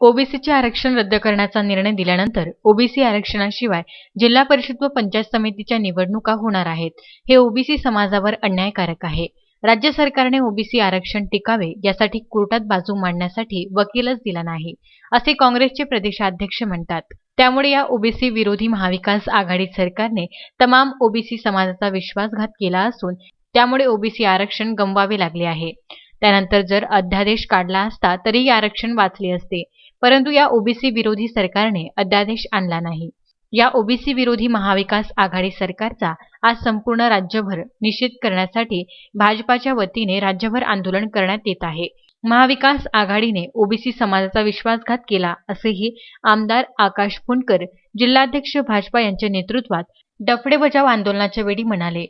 ओबीसीचे आरक्षण रद्द करण्याचा निर्णय दिल्यानंतर ओबीसी आरक्षणाशिवाय जिल्हा परिषद व पंचायत समितीच्या निवडणुका होणार आहेत. हे ओबीसी समाजावर अन्यायकारक आहे. राज्य सरकारने ओबीसी आरक्षण टिकावे यासाठी कोर्टात बाजू मांडण्यासाठी वकीलच दिला नाही असे काँग्रेसचे प्रदेशाध्यक्ष म्हणतात. त्यामुळे या ओबीसी विरोधी महाविकास आघाडी सरकारने तमाम ओबीसी समाजाचा विश्वासघात केला असून त्यामुळे ओबीसी आरक्षण गमवावे लागले आहे. त्यानंतर जर अध्यादेश काढला असता तरी आरक्षण वाचले असते. परंतु या ओबीसी विरोधी सरकारने अध्यादेश आणला नाही. या ओबीसी विरोधी महाविकास आघाडी सरकारचा आज संपूर्ण राज्यभर निषेध करण्यासाठी भाजपाच्या वतीने राज्यभर आंदोलन करण्यात येत आहे. महाविकास आघाडीने ओबीसी समाजाचा विश्वासघात केला असेही आमदार आकाश फुंडकर जिल्हाध्यक्ष भाजपा यांच्या नेतृत्वात डफडे बजाव आंदोलनाच्या वेळी म्हणाले.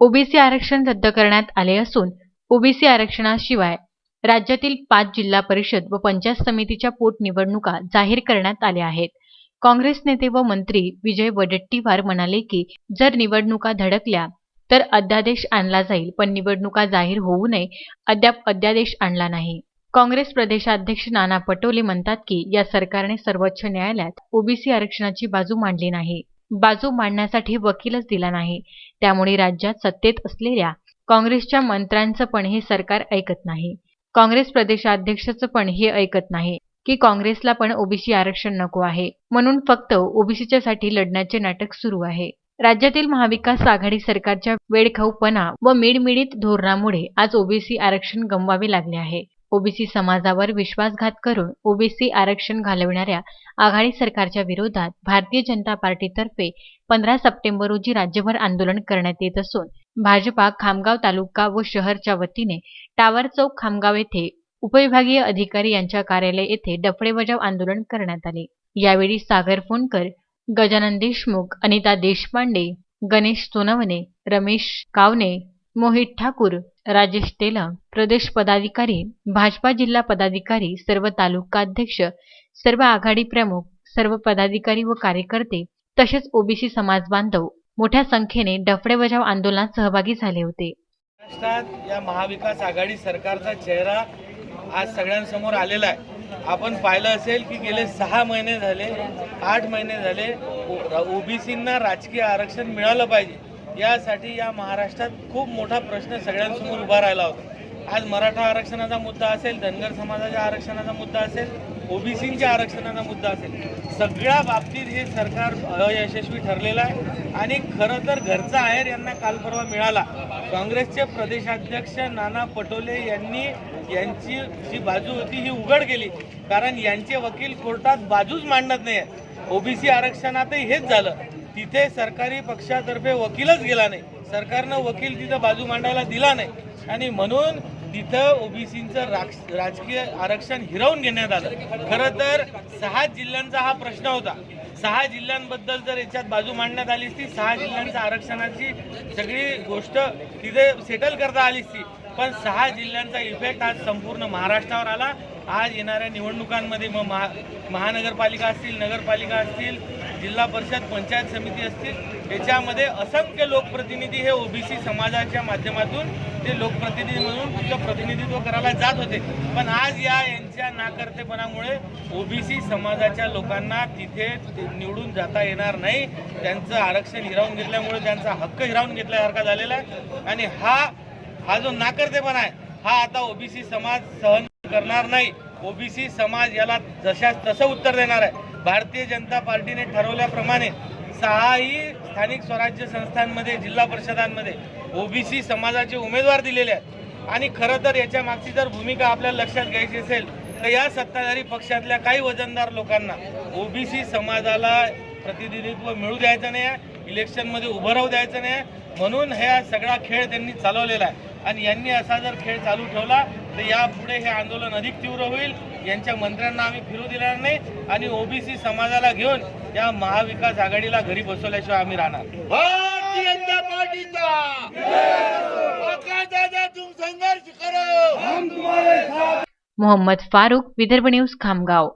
ओबीसी आरक्षण रद्द करण्यात आले असून ओबीसी आरक्षणाशिवाय राज्यातील पाच जिल्हा परिषद व पंचायत समितीच्या पोटनिवडणुका जाहीर करण्यात आल्या आहेत. काँग्रेस नेते व मंत्री विजय वडेट्टीवार म्हणाले की जर निवडणुका धडकल्या तर अध्यादेश आणला जाईल पण निवडणुका जाहीर होऊ नये अद्याप अध्यादेश आणला नाही. काँग्रेस प्रदेशाध्यक्ष नाना पटोले म्हणतात की या सरकारने सर्वोच्च न्यायालयात ओबीसी आरक्षणाची बाजू मांडली नाही. बाजू मांडण्यासाठी वकीलच दिला नाही. त्यामुळे राज्यात सत्तेत असलेल्या काँग्रेसच्या मंत्र्यांचं पण हे सरकार ऐकत नाही. काँग्रेस प्रदेशाध्यक्षच पण हे ऐकत नाही की काँग्रेसला पण ओबीसी आरक्षण नको आहे. म्हणून फक्त ओबीसीच्या साठी लढण्याचे नाटक सुरू आहे. राज्यातील महाविकास आघाडी सरकारच्या वेडखाऊपणा व मिडमिडीत धोरणामुळे आज ओबीसी आरक्षण गमवावे लागले आहे. ओबीसी समाजावर विश्वासघात करून ओबीसी आरक्षण घालवणाऱ्या आघाडी सरकारच्या विरोधात भारतीय जनता पार्टीतर्फे पंधरा सप्टेंबर रोजी राज्यभर आंदोलन करण्यात येत असून भाजपा खामगाव तालुका व शहरच्या वतीने टावर चौक खामगाव येथे उपविभागीय अधिकारी यांच्या कार्यालय येथे डफडे बजाव आंदोलन करण्यात आले. यावेळी सागर फोनकर गजानन देशमुख अनिता देशपांडे गणेश सोनवणे रमेश कावणे मोहित ठाकूर राजेश तेलंग प्रदेश पदाधिकारी भाजपा जिल्हा पदाधिकारी सर्व तालुका अध्यक्ष सर्व आघाडी प्रमुख सर्व पदाधिकारी व कार्यकर्ते तसेच ओबीसी समाज बांधव मोठ्या संख्येने डफडे बजाव आंदोलनात सहभागी झाले होते. महाराष्ट्रात या महाविकास आघाडी सरकारचा चेहरा आज सगळ्यांसमोर आलेला आहे. आपण पाहिलं असेल की गेले सहा महिने झाले आठ महिने झाले ओबीसींना राजकीय आरक्षण मिळालं पाहिजे. यासाठी या महाराष्ट्रात खूप मोठा प्रश्न सगळ्यांसमोर उभा राहिला होता. आज मराठा आरक्षणाचा मुद्दा असेल धनगर समाजाच्या आरक्षणाचा मुद्दा असेल ओबीसींच्या आरक्षणाचा मुद्दा असेल. सगळ्या बाबतीत हे सरकार अयशस्वी ठरलेलं आहे. आणि खरं तर घरचा आहेर यांना काल परवा मिळाला. काँग्रेसचे प्रदेशाध्यक्ष नाना पटोले यांनी यांची जी बाजू होती ही उघड केली. कारण यांचे वकील कोर्टात बाजूच मांडत नाही ओबीसी आरक्षणातही हेच झालं. तिथे सरकारी पक्षातर्फे वकीलच गेला नाही. सरकारनं वकील तिथं बाजू मांडायला दिला नाही. आणि म्हणून तिथं ओबीसीचं राजकीय आरक्षण हिरावून घेण्यात आलं. खरं तर सहा जिल्ह्यांचा हा प्रश्न होता. सहा जिल्ह्यांबद्दल जर याच्यात बाजू मांडण्यात आली असती सहा जिल्ह्यांच्या आरक्षणाची सगळी गोष्ट तिथे सेटल करता आली असती. पण सहा जिल्ह्यांचा इफेक्ट आज संपूर्ण महाराष्ट्रावर आला. आज येणाऱ्या निवडणुकांमध्ये मग महा महानगरपालिका असतील नगरपालिका असतील जिल्हा परिषद पंचायत समिती असतील याच्यामध्ये असंख्य लोकप्रतिनिधी हे ओबीसी समाजाच्या माध्यमातून ते लोकप्रतिनिधी म्हणून तिथं प्रतिनिधित्व करायला जात होते. पण आज या यांच्या नाकर्तेपणामुळे ओबीसी समाजाच्या लोकांना तिथे निवडून जाता येणार नाही. त्यांचं आरक्षण हिरावून घेतल्यामुळे त्यांचा हक्क हिरावून घेतल्यासारखा झालेला आहे. आणि हा हा जो नाकर्तेपणा आहे हा आता ओबीसी समाज सहन करणार नाही. ओबीसी समाज याला जशा तसं उत्तर देणार आहे. भारतीय जनता पार्टीने ठरवल्याप्रमाणे सहाही स्थानिक स्वराज्य संस्थांमध्ये जिल्हा परिषदांमध्ये ओबीसी समाजाचे उमेदवार दिलेले आहेत. आणि खरं तर याच्या मागची जर भूमिका आपल्याला लक्षात घ्यायची असेल तर या सत्ताधारी पक्षातल्या काही वजनदार लोकांना ओबीसी समाजाला प्रतिनिधित्व मिळू द्यायचं नाही आहे इलेक्शनमध्ये उभं राहू द्यायचं नाही आहे. म्हणून हा सगळा खेळ त्यांनी चालवलेला आहे. आणि यांनी असा जर खेळ चालू ठेवला तर यापुढे हे आंदोलन अधिक तीव्र होईल. यांच्या मंत्र्यांना आम्ही फिरू देणार नाही आणि ओबीसी समाजाला घेऊन या महाविकास आघाडीला घरी बसवल्याशिवाय आम्ही राहणार. भारतीय जनता पार्टीचा! दादा तुम संघर्ष करो! मोहम्मद फारूक विदर्भ न्यूज खामगाव.